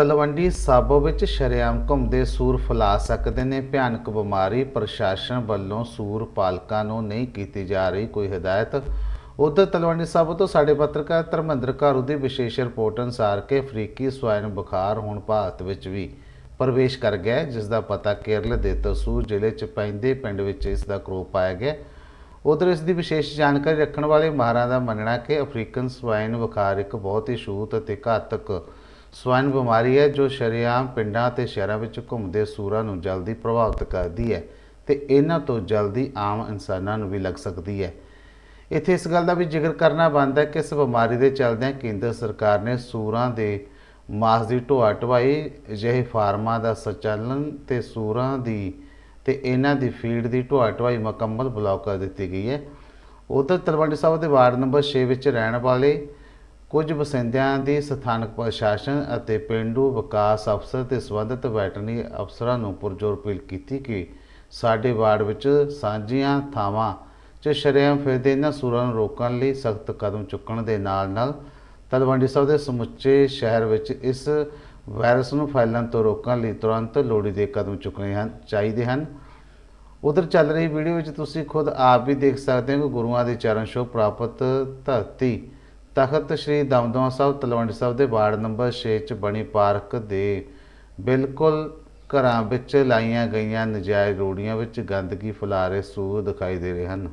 ਤਲਵੰਡੀ ਸਾਬੋ ਵਿੱਚ ਸ਼ਰੇਆਮ ਘੁੰਮਦੇ ਸੂਰ ਫੈਲਾ ਸਕਦੇ ਨੇ। ਭਿਆਨਕ ਬਿਮਾਰੀ ਪ੍ਰਸ਼ਾਸਨ ਵੱਲੋਂ ਸੂਰ ਪਾਲਕਾਂ ਨੂੰ ਨਹੀਂ ਕੀਤੀ ਜਾ ਰਹੀ ਕੋਈ ਹਦਾਇਤ। ਉਧਰ ਤਲਵੰਡੀ ਸਾਬੋ ਤੋਂ ਸਾਡੇ ਪੱਤਰਕਾਰ ਧਰਮਿੰਦਰ ਘਾਰੂ ਦੀ ਵਿਸ਼ੇਸ਼ ਰਿਪੋਰਟ ਅਨੁਸਾਰ ਕਿ ਅਫਰੀਕੀ ਸਵਾਇਨ ਬੁਖਾਰ ਹੁਣ ਭਾਰਤ ਵਿੱਚ ਵੀ ਪ੍ਰਵੇਸ਼ ਕਰ ਗਿਆ ਜਿਸ ਦਾ ਪਤਾ ਕੇਰਲ ਦੇ ਤਸੂਰ ਜ਼ਿਲ੍ਹੇ ਚ ਪੈਂਦੇ ਪਿੰਡ ਵਿੱਚ ਇਸ ਦਾ ਕਰੋਪ ਪਾਇਆ ਗਿਆ ਉਧਰ ਇਸ ਦੀ ਵਿਸ਼ੇਸ਼ ਜਾਣਕਾਰੀ ਰੱਖਣ ਵਾਲੇ ਮਾਹਰਾਂ ਦਾ ਮੰਨਣਾ ਕਿ ਅਫਰੀਕਨ ਸਵਾਈਨ ਬੁਖਾਰ ਇੱਕ ਬਹੁਤ ਹੀ ਛੂਤ ਅਤੇ ਘਾਤਕ ਸਵਾਈਨ ਬਿਮਾਰੀ ਹੈ ਜੋ ਸ਼ਰੇਆਮ ਪਿੰਡਾਂ ਅਤੇ ਸ਼ਹਿਰਾਂ ਵਿੱਚ ਘੁੰਮਦੇ ਸੂਰਾਂ ਨੂੰ ਜਲਦੀ ਪ੍ਰਭਾਵਿਤ ਕਰਦੀ ਹੈ ਤੇ ਇਹਨਾਂ ਤੋਂ ਜਲਦੀ ਆਮ ਇਨਸਾਨਾਂ ਨੂੰ ਵੀ ਲੱਗ ਸਕਦੀ ਹੈ। ਇੱਥੇ ਇਸ ਗੱਲ ਦਾ ਵੀ ਜ਼ਿਕਰ ਕਰਨਾ ਬਣਦਾ ਹੈ ਕਿ ਇਸ ਬਿਮਾਰੀ ਦੇ ਚੱਲਦਿਆਂ ਕੇਂਦਰ ਸਰਕਾਰ ਨੇ ਸੂਰਾਂ ਦੇ ਮਾਸ ਦੀ ਢੋਆ ਢਵਾਈ ਅਜਿਹੇ ਫਾਰਮਾਂ ਦਾ ਸੰਚਾਲਨ ਤੇ ਸੂਰਾਂ ਦੀ ਤੇ ਇਹਨਾਂ ਦੀ ਫੀਡ ਦੀ ਢੋਆ ਢਵਾਈ ਮੁਕੰਮਲ ਬਲੌਕ ਕਰ ਦਿੱਤੀ ਗਈ ਹੈ। ਉਧਰ ਤਲਵੰਡੀ ਸਾਹਿਬ ਦੇ ਵਾਰਡ ਨੰਬਰ 6 ਵਿੱਚ ਰਹਿਣ ਵਾਲੇ ਕੁਝ ਵਸਿੰਦਿਆਂ ਦੀ ਸਥਾਨਕ ਪ੍ਰਸ਼ਾਸਨ ਅਤੇ ਪਿੰਡੂ ਵਿਕਾਸ ਅਫਸਰ ਤੇ ਸੰਬੰਧਿਤ ਵੈਟਰਨੀ ਅਫਸਰਾਂ ਨੂੰ ਪੁਰਜੋਰ ਅਪੀਲ ਕੀਤੀ ਕਿ ਸਾਡੇ ਵਾਰਡ ਵਿੱਚ ਸਾਂਝੀਆਂ ਥਾਵਾਂ 'ਚ ਸ਼ਰੇਆਮ ਫਿਰਦੇ ਇਹਨਾਂ ਸੂਰਾਂ ਨੂੰ ਰੋਕਣ ਲਈ ਸਖਤ ਕਦਮ ਚੁੱਕਣ ਦੇ ਨਾਲ-ਨਾਲ ਤਲਵੰਡੀ ਸਾਹਿਬ ਦੇ ਸਮੁੱਚੇ ਸ਼ਹਿਰ ਵਿੱਚ ਇਸ ਵਾਇਰਸ ਨੂੰ ਫੈਲਣ ਤੋਂ ਰੋਕਣ ਲਈ ਤੁਰੰਤ ਲੋੜੀਂਦੇ ਕਦਮ ਚੁੱਕਣੇ ਹਨ, ਚਾਹੀਦੇ ਹਨ। ਉਧਰ ਚੱਲ ਰਹੀ ਵੀਡੀਓ ਵਿੱਚ ਤੁਸੀਂ ਖੁਦ ਆਪ ਵੀ ਦੇਖ ਸਕਦੇ ਹੋ ਕਿ ਗੁਰੂਆਂ ਦੇ ਚਰਨ ਛੋਹ ਪ੍ਰਾਪਤ ਧਰਤੀ ਤਖਤ ਸ੍ਰੀ ਦਮਦਮਾ ਸਾਹਿਬ, ਤਲਵੰਡੀ ਸਾਹਿਬ ਦੇ ਵਾਰਡ ਨੰਬਰ 6 ਚ ਬਣੀ ਪਾਰਕ ਦੇ ਬਿਲਕੁਲ ਘਰਾਂ ਵਿੱਚ ਲਾਈਆਂ ਗਈਆਂ ਨਜਾਇਜ਼ ਰੋੜੀਆਂ ਵਿੱਚ ਗੰਦਗੀ ਫੈਲਾ ਰਹੇ ਸੂਰ ਦਿਖਾਈ ਦੇ ਰਹੇ ਹਨ।